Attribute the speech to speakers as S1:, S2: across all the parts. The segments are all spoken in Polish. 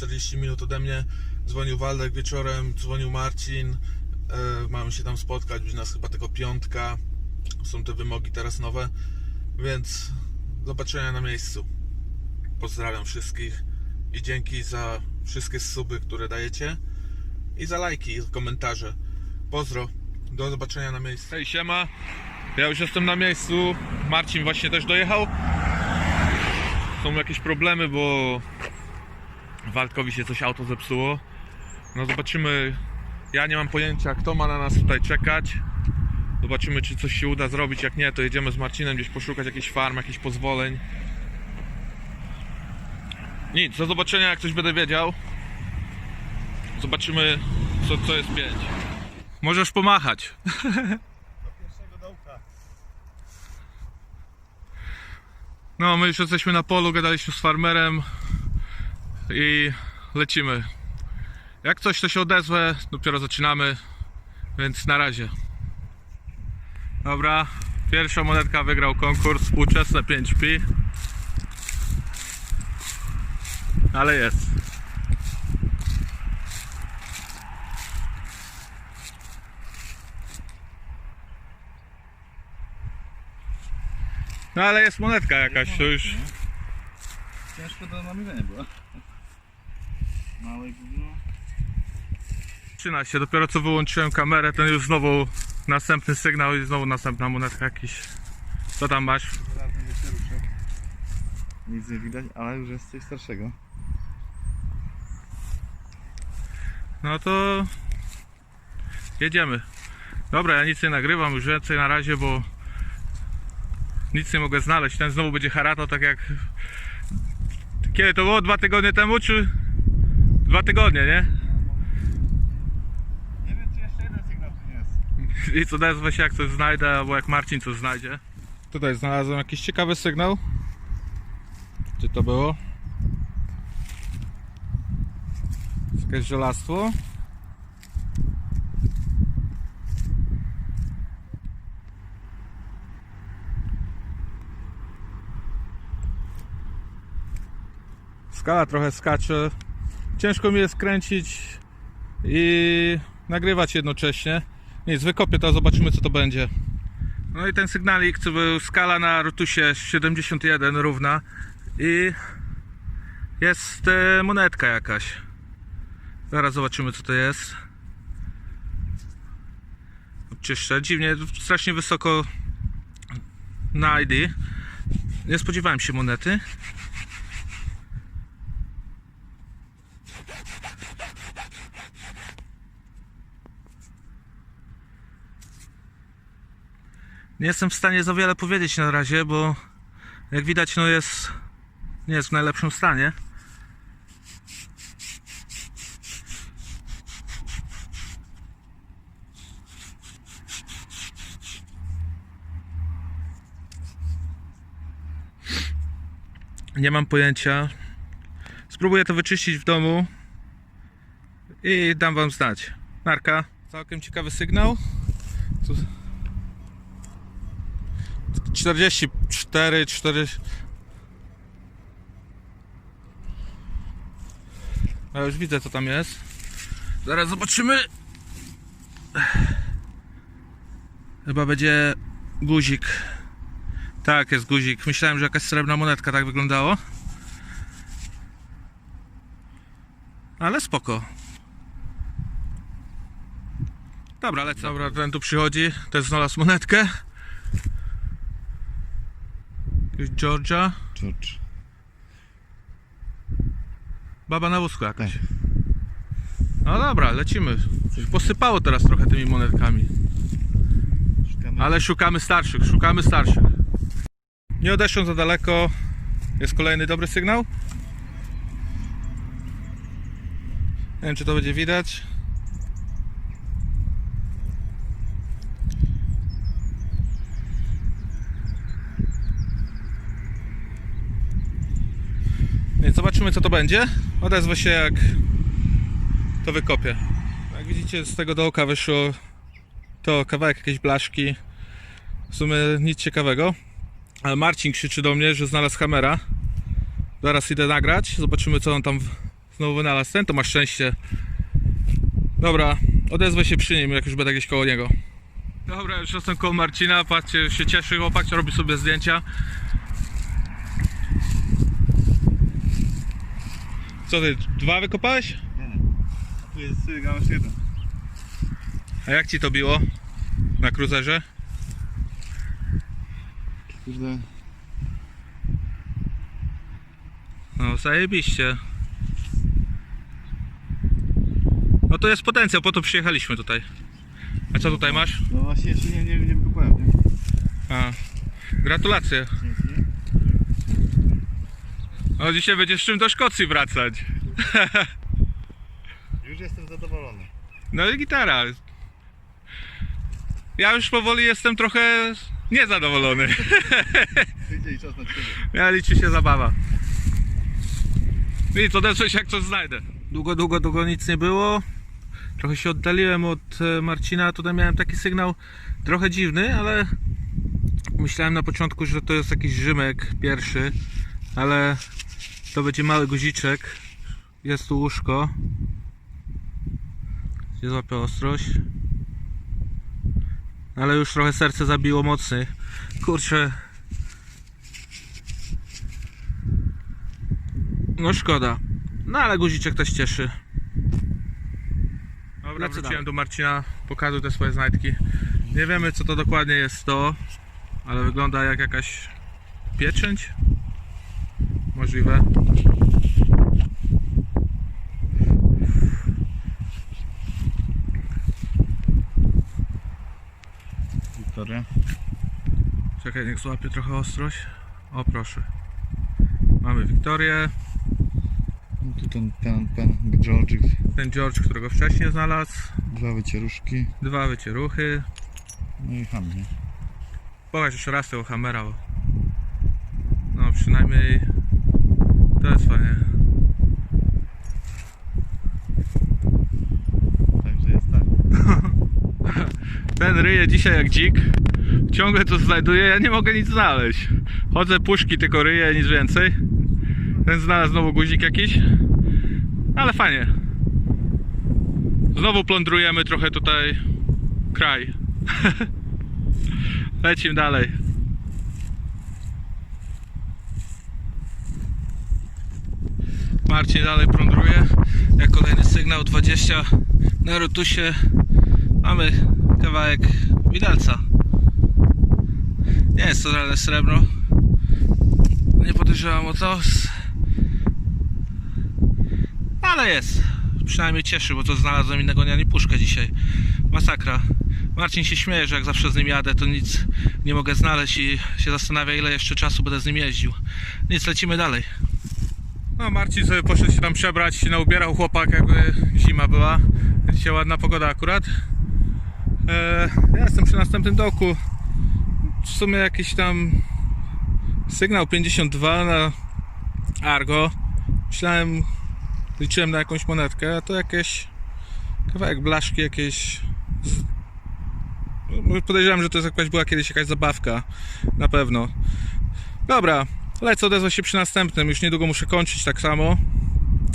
S1: 40 minut ode mnie. Dzwonił Waldek wieczorem, dzwonił Marcin. E, mamy się tam spotkać, będzie nas chyba tylko piątka. Są te wymogi teraz nowe, więc zobaczenia na miejscu. Pozdrawiam wszystkich i dzięki za wszystkie suby, które dajecie i za lajki i komentarze. Pozdro, do zobaczenia na miejscu. Hej, siema. Ja już jestem na miejscu. Marcin właśnie też dojechał. Są jakieś problemy, bo Waldkowi się coś auto zepsuło. No zobaczymy. Ja nie mam pojęcia, kto ma na nas tutaj czekać. Zobaczymy, czy coś się uda zrobić. Jak nie, to jedziemy z Marcinem gdzieś poszukać jakichś farm, jakichś pozwoleń. Nic, do zobaczenia, jak coś będę wiedział. Zobaczymy, co, co jest pięć. Możesz pomachać.
S2: pierwszego dołka.
S1: No, my już jesteśmy na polu, gadaliśmy z farmerem i lecimy. Jak coś, to się odezwę, dopiero zaczynamy, więc na razie. Dobra, pierwsza monetka wygrał konkurs, współczesne 5pi. Ale jest. No ale jest monetka jakaś, to już...
S2: Ciężko do namierzenia było. Małe gówno.
S1: Zaczyna się, dopiero co wyłączyłem kamerę, ten już znowu następny sygnał i znowu następna monetka jakiś. Co tam masz?
S2: Zaraz będzie. Nic nie widać, ale już jest coś starszego.
S1: No to jedziemy. Dobra, ja nic nie nagrywam już więcej na razie, bo nic nie mogę znaleźć. Ten znowu będzie haratał tak jak... Kiedy to było? Dwa tygodnie temu, czy... Dwa tygodnie, nie?
S2: Nie wiem, czy jeszcze jeden sygnał tu jest.
S1: I co odezwę się jak coś znajdę, albo jak Marcin coś znajdzie. Tutaj znalazłem jakiś ciekawy sygnał. Gdzie to było? Jakieś żelastwo. Skala trochę skacze. Ciężko mi jest kręcić i nagrywać jednocześnie. Nic, wykopię to, zobaczymy co to będzie. No i ten sygnalik, co był skala na Rotusie 71 równa i jest e, monetka jakaś. Zaraz zobaczymy co to jest. Czyszczę, dziwnie, strasznie wysoko na ID. Nie spodziewałem się monety. Nie jestem w stanie za wiele powiedzieć na razie, bo jak widać, no jest nie jest w najlepszym stanie. Nie mam pojęcia. Spróbuję to wyczyścić w domu i dam wam znać. Narka. Całkiem ciekawy sygnał. Tu 44, 4. Ja już widzę co tam jest. Zaraz zobaczymy. Chyba będzie guzik. Tak, jest guzik. Myślałem, że jakaś srebrna monetka tak wyglądało. Ale spoko. Dobra, lecę. Dobra, ten tu przychodzi. Też znalazł monetkę. Georgia.
S2: George.
S1: Baba na wózku jakaś.
S2: Tak.
S1: No dobra, lecimy. Coś posypało teraz trochę tymi monetkami.
S2: Szukamy.
S1: Ale szukamy starszych, szukamy starszych. Nie odeszłem za daleko. Jest kolejny dobry sygnał. Nie wiem, czy to będzie widać. Więc zobaczymy, co to będzie. Odezwę się, jak to wykopię. Jak widzicie, z tego dołka wyszło to kawałek jakiejś blaszki. W sumie nic ciekawego. Ale Marcin krzyczy do mnie, że znalazł kamera. Zaraz idę nagrać, zobaczymy co on tam znowu wynalazł. Ten to ma szczęście. Dobra, odezwę się przy nim, jak już będę gdzieś koło niego. Dobra, już jestem koło Marcina, patrzcie, się cieszy chłopak, robi sobie zdjęcia. Co ty, dwa wykopałeś?
S2: Nie, nie. A tu jest y, gałąź jeden.
S1: A jak ci to biło? Na cruzerze?
S2: Kurde.
S1: No zajebiście. No to jest potencjał, po to przyjechaliśmy tutaj. A co tutaj masz?
S2: No właśnie jeszcze nie, nie, nie wykopałem, nie?
S1: A, gratulacje. No dzisiaj będziesz czym do Szkocji wracać.
S2: Już jestem zadowolony.
S1: No i gitara. Ja już powoli jestem trochę niezadowolony.
S2: Przyjdzie i czas na ciebie.
S1: Ja liczy się zabawa. Nic, odezwę się jak coś znajdę. Długo, długo, długo nic nie było. Trochę się oddaliłem od e, Marcina. Tutaj miałem taki sygnał trochę dziwny, ale myślałem na początku, że to jest jakiś Rzymek pierwszy, ale to będzie mały guziczek. Jest tu łóżko. Gdzie złapię ostrość. Ale już trochę serce zabiło mocny. Kurczę, No szkoda. No ale guziczek też cieszy. Dobra,
S2: Lecę
S1: wróciłem do Marcina, pokazał te swoje znajdki. Nie wiemy co to dokładnie jest to, ale wygląda jak jakaś pieczęć. Możliwe.
S2: Wiktoria.
S1: Czekaj, niech złapie trochę ostrość. O proszę. Mamy Wiktorię,
S2: No tu ten, ten, ten George.
S1: ten George, którego wcześniej znalazł,
S2: Dwa wycieruszki.
S1: dwa wycieruchy.
S2: No i ham, nie?
S1: Pokaż jeszcze raz tego Hammera, bo... No przynajmniej... To jest fajnie.
S2: Także jest tak.
S1: Ten ryje dzisiaj jak dzik. Ciągle to znajduje, ja nie mogę nic znaleźć. Chodzę puszki, tylko ryję, nic więcej. Ten znalazł znowu guzik jakiś. Ale fajnie. Znowu plądrujemy trochę tutaj kraj. Lecimy dalej. Marcin dalej plądruje. Jak kolejny sygnał 20 na rotusie. Mamy kawałek widelca. Nie jest to żadne srebro. Nie podejrzewam o to. Ale jest. Przynajmniej cieszy, bo to znalazłem innego dnia nie puszkę dzisiaj. Masakra. Marcin się śmieje, że jak zawsze z nim jadę, to nic nie mogę znaleźć i się zastanawia, ile jeszcze czasu będę z nim jeździł. Nic, lecimy dalej. No, Marcin sobie poszedł się tam przebrać, się naubierał chłopak, jakby zima była. Dzisiaj ładna pogoda akurat. E, ja jestem przy następnym doku. W sumie jakiś tam sygnał 52 na Argo. Myślałem, liczyłem na jakąś monetkę, a to jakieś kawałek blaszki, jakieś. no, Podejrzewam, że to jest jakaś, była kiedyś jakaś zabawka. Na pewno. Dobra, lecę odezwać się przy następnym. Już niedługo muszę kończyć tak samo.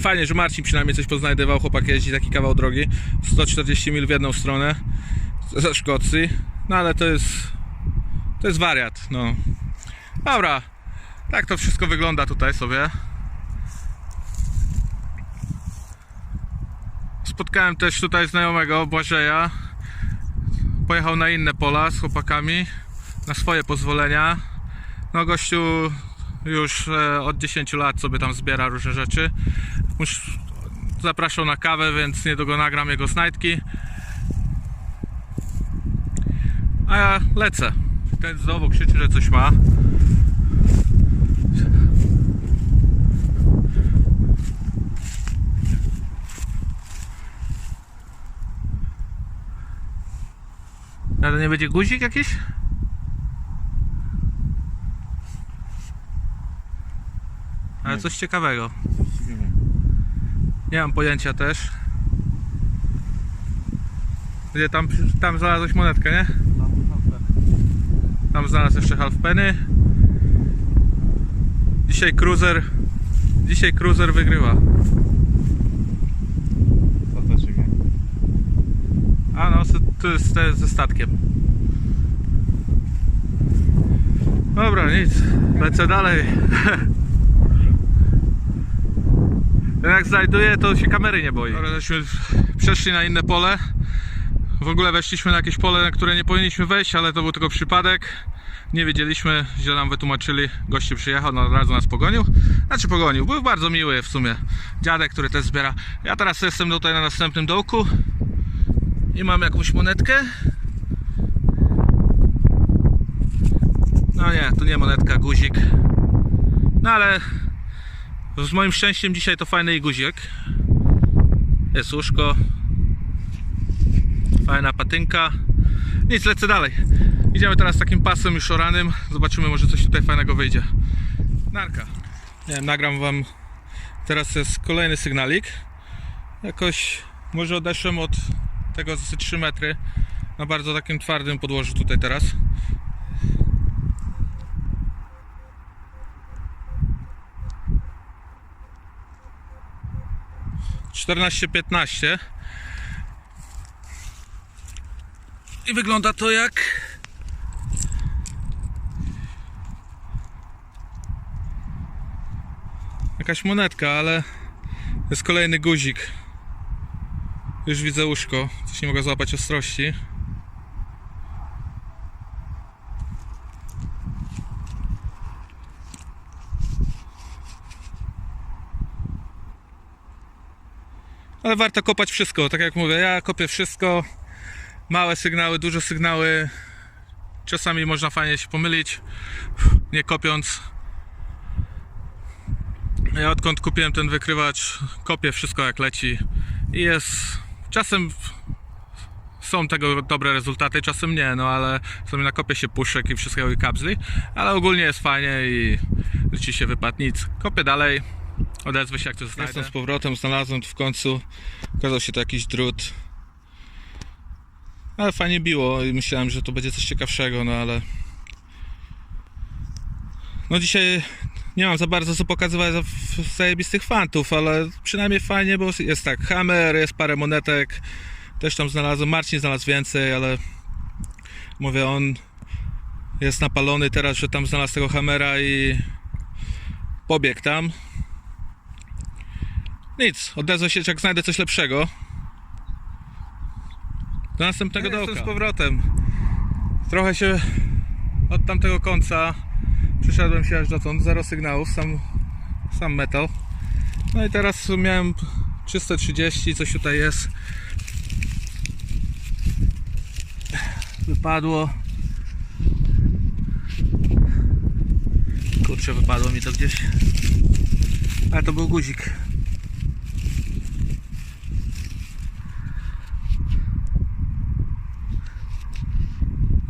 S1: Fajnie, że Marcin przynajmniej coś poznajdywał. Chłopak jeździ taki kawał drogi. 140 mil w jedną stronę ze Szkocji. No ale to jest. To jest wariat, no. Dobra. Tak to wszystko wygląda tutaj sobie. Spotkałem też tutaj znajomego Błażeja. Pojechał na inne pola z chłopakami. Na swoje pozwolenia. No gościu już e, od 10 lat sobie tam zbiera różne rzeczy. Już zapraszał na kawę, więc niedługo nagram jego znajdki. A ja lecę. Ten znowu krzyczy, że coś ma. Ale nie będzie guzik jakiś? Ale coś ciekawego.
S2: Nie wiem.
S1: Nie mam pojęcia też. Gdzie tam, tam znalazłeś monetkę, nie?
S2: Tam,
S1: znalazł jeszcze half penny. Dzisiaj cruiser Dzisiaj cruiser wygrywa.
S2: Stateczek, nie?
S1: A no, to jest ze statkiem. Dobra, nic. Lecę dalej. Ten jak znajduje, to się kamery nie boi. Dobra, żeśmy przeszli na inne pole. W ogóle weszliśmy na jakieś pole, na które nie powinniśmy wejść, ale to był tylko przypadek. Nie wiedzieliśmy, źle nam wytłumaczyli. Gościu przyjechał, no od razu nas pogonił. Znaczy pogonił, był bardzo miły w sumie. Dziadek, który też zbiera. Ja teraz jestem tutaj na następnym dołku. I mam jakąś monetkę. No nie, to nie monetka, guzik. No ale z moim szczęściem dzisiaj to fajny guzik. Jest łóżko. Fajna patynka. Nic, lecę dalej. Idziemy teraz takim pasem już oranym. Zobaczymy, może coś tutaj fajnego wyjdzie. Narka. Nie wiem, nagram wam. Teraz jest kolejny sygnalik. Jakoś może odeszłem od tego z 3 metry na bardzo takim twardym podłożu tutaj teraz. Czternaście, piętnaście. I wygląda to jak jakaś monetka, ale jest kolejny guzik. Już widzę łóżko, coś nie mogę złapać ostrości. Ale warto kopać wszystko, tak jak mówię, ja kopię wszystko. Małe sygnały, duże sygnały. Czasami można fajnie się pomylić, nie kopiąc. Ja odkąd kupiłem ten wykrywacz, kopię wszystko jak leci i jest. Czasem są tego dobre rezultaty, czasem nie, no ale sobie nakopie się puszek i wszystkiego i kapsli, ale ogólnie jest fajnie i leci się wypadł nic. Kopię dalej, odezwę się jak to znajdę. Jestem z powrotem, znalazłem w końcu, okazał się to jakiś drut. Ale fajnie biło i myślałem, że to będzie coś ciekawszego, no ale no dzisiaj nie mam za bardzo co pokazywać zajebistych fantów, ale przynajmniej fajnie, bo jest tak, hammer, jest parę monetek, też tam znalazłem, Marcin znalazł więcej, ale mówię, on jest napalony teraz, że tam znalazł tego hammera i pobiegł tam. Nic, odezwę się, jak znajdę coś lepszego. Do następnego
S2: Ja
S1: dołka. z powrotem. Trochę się od tamtego końca Przeszedłem się aż dotąd, zero sygnałów, sam, sam metal. No i teraz miałem 330, coś tutaj jest. Wypadło. Kurczę, wypadło mi to gdzieś. Ale to był guzik.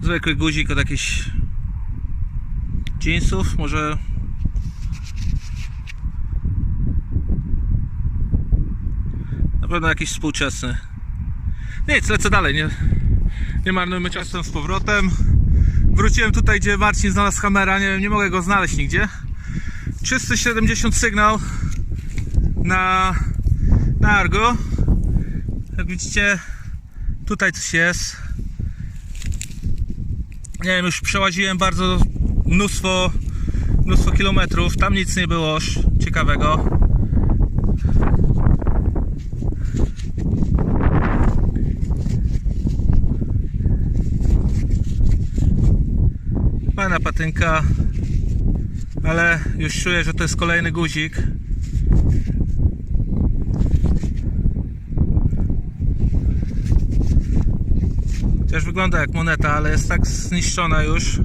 S1: Zwykły guzik od jakichś jeansów, może na pewno jakiś współczesny. Nic, lecę dalej, nie, nie marnujmy czasu z powrotem. Wróciłem tutaj, gdzie Marcin znalazł kamera, nie wiem, nie mogę go znaleźć nigdzie. 370 sygnał na, na Argo. Jak widzicie, tutaj coś jest. Nie wiem, już przełaziłem bardzo mnóstwo, mnóstwo kilometrów. Tam nic nie było ciekawego. Fajna patynka, ale już czuję, że to jest kolejny guzik. Też wygląda jak moneta, ale jest tak zniszczona już,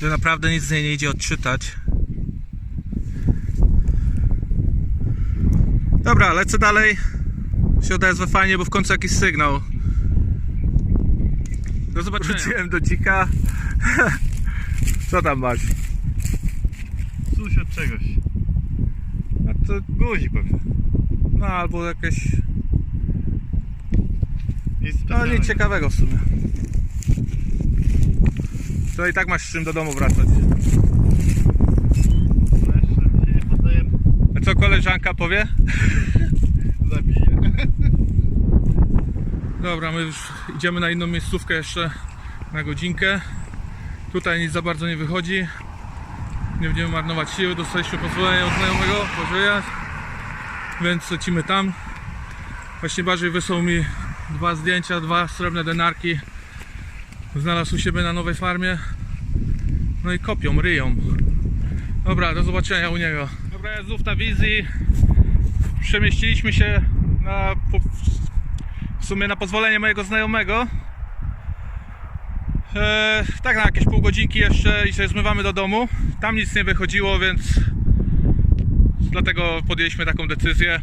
S1: że naprawdę nic z niej nie idzie odczytać. Dobra, lecę dalej. Się odezwę fajnie, bo w końcu jakiś sygnał. Do zobaczenia. Wróciłem do dzika. Co tam masz?
S2: Coś od czegoś.
S1: A to
S2: Guzik pewnie.
S1: no albo jakieś. No nic ciekawego w sumie. To i tak masz z czym do domu wracać. koleżanka powie?
S2: Zabiję.
S1: Dobra, my już idziemy na inną miejscówkę jeszcze na godzinkę. Tutaj nic za bardzo nie wychodzi. Nie będziemy marnować siły. Dostaliśmy pozwolenie od znajomego, pożyjać. Więc lecimy tam. Właśnie Bardziej wysłał mi dwa zdjęcia, dwa srebrne denarki. Znalazł u siebie na nowej farmie. No i kopią, ryją. Dobra, do zobaczenia u niego. Dobra, ja znów na wizji. Przemieściliśmy się na, w sumie na pozwolenie mojego znajomego. E, tak na jakieś pół godzinki jeszcze i się zmywamy do domu. Tam nic nie wychodziło, więc dlatego podjęliśmy taką decyzję.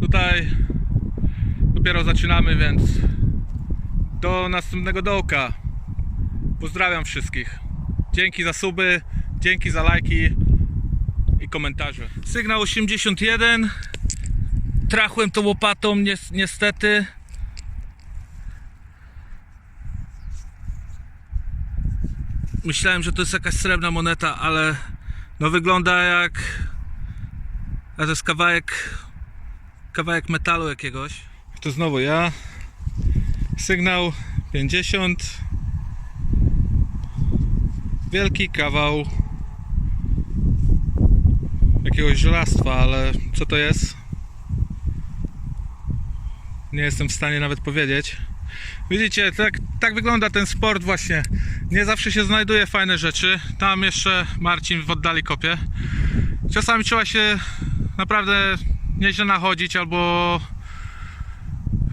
S1: Tutaj dopiero zaczynamy, więc do następnego dołka. Pozdrawiam wszystkich. Dzięki za suby, dzięki za lajki i komentarze. Sygnał 81. Trachłem tą łopatą ni niestety. Myślałem, że to jest jakaś srebrna moneta, ale no wygląda jak a to jest kawałek kawałek metalu jakiegoś. To znowu ja. Sygnał 50. Wielki kawał jakiegoś żelastwa, ale co to jest? Nie jestem w stanie nawet powiedzieć. Widzicie, tak, tak wygląda ten sport właśnie. Nie zawsze się znajduje fajne rzeczy. Tam jeszcze Marcin w oddali kopie. Czasami trzeba się naprawdę nieźle nachodzić albo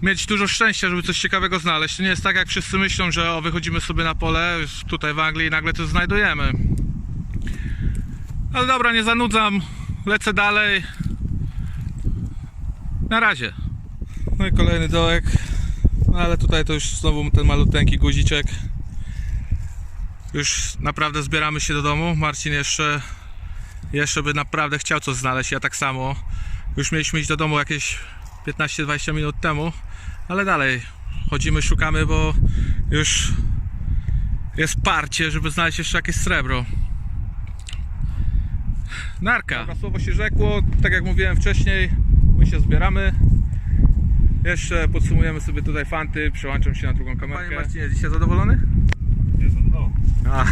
S1: mieć dużo szczęścia, żeby coś ciekawego znaleźć. To nie jest tak, jak wszyscy myślą, że o, wychodzimy sobie na pole tutaj w Anglii i nagle to znajdujemy. Ale dobra, nie zanudzam. Lecę dalej. Na razie. No i kolejny dołek. No ale tutaj to już znowu ten maluteńki guziczek. Już naprawdę zbieramy się do domu. Marcin jeszcze jeszcze by naprawdę chciał coś znaleźć. Ja tak samo. Już mieliśmy iść do domu jakieś 15-20 minut temu, ale dalej chodzimy, szukamy, bo już jest parcie, żeby znaleźć jeszcze jakieś srebro. Narka. Dobra, słowo się rzekło, tak jak mówiłem wcześniej, my się zbieramy. Jeszcze podsumujemy sobie tutaj fanty, przełączam się na drugą kamerę. Panie Marcinie, dzisiaj zadowolony?
S2: Nie zadowolony.
S1: A.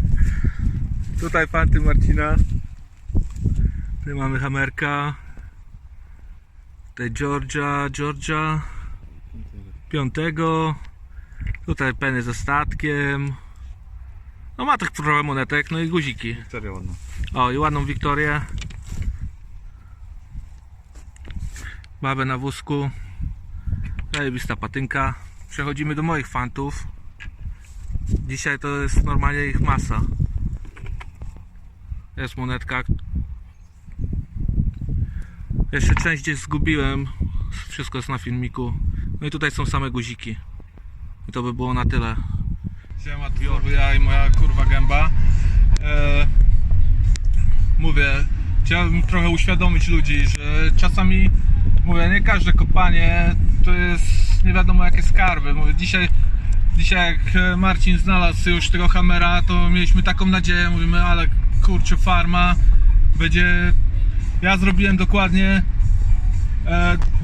S1: Tutaj fanty Marcina. Tutaj mamy Hamerka. Tutaj Georgia, Georgia. Piątego. Tutaj peny ze statkiem. No ma tych trochę monetek, no i guziki.
S2: Serio ładna.
S1: O, i ładną Wiktorię. Babę na wózku. Zajebista patynka. Przechodzimy do moich fantów. Dzisiaj to jest normalnie ich masa. Jest monetka. Jeszcze część gdzieś zgubiłem. Wszystko jest na filmiku. No i tutaj są same guziki. I to by było na tyle. Siema, znowu ja i moja kurwa gęba. E, mówię, chciałbym trochę uświadomić ludzi, że czasami, mówię, nie każde kopanie to jest nie wiadomo jakie skarby. Mówię, dzisiaj, dzisiaj jak Marcin znalazł już tego hamera, to mieliśmy taką nadzieję, mówimy, ale kurczę, farma będzie... Ja zrobiłem dokładnie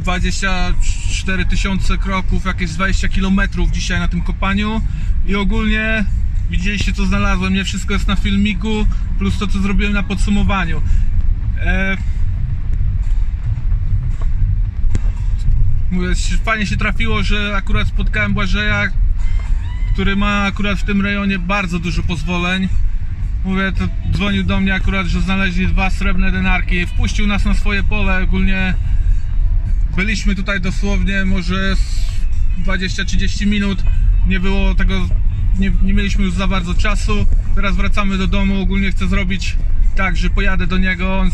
S1: 24 tysiące kroków, jakieś 20 kilometrów dzisiaj na tym kopaniu i ogólnie widzieliście co znalazłem, nie wszystko jest na filmiku, plus to co zrobiłem na podsumowaniu. E, mówię, fajnie się trafiło, że akurat spotkałem Błażeja, który ma akurat w tym rejonie bardzo dużo pozwoleń. Mówię, to dzwonił do mnie akurat, że znaleźli dwa srebrne denarki, wpuścił nas na swoje pole, ogólnie byliśmy tutaj dosłownie może z 20-30 minut, nie było tego, nie, nie mieliśmy już za bardzo czasu, teraz wracamy do domu, ogólnie chcę zrobić tak, że pojadę do niego, on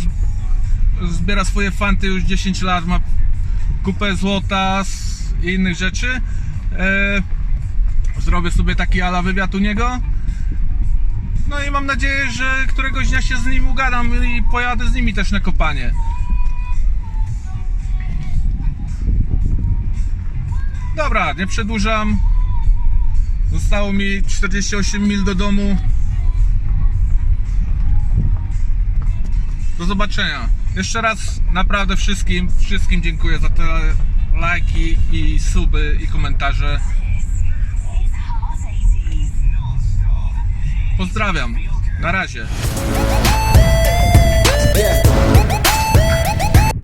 S1: zbiera swoje fanty już 10 lat, ma kupę złota i innych rzeczy, e, zrobię sobie taki ala wywiad u niego, no i mam nadzieję, że któregoś dnia się z nim ugadam i pojadę z nimi też na kopanie. Dobra, nie przedłużam. Zostało mi 48 mil do domu. Do zobaczenia. Jeszcze raz naprawdę wszystkim, wszystkim dziękuję za te lajki i suby i komentarze. Pozdrawiam. Na razie.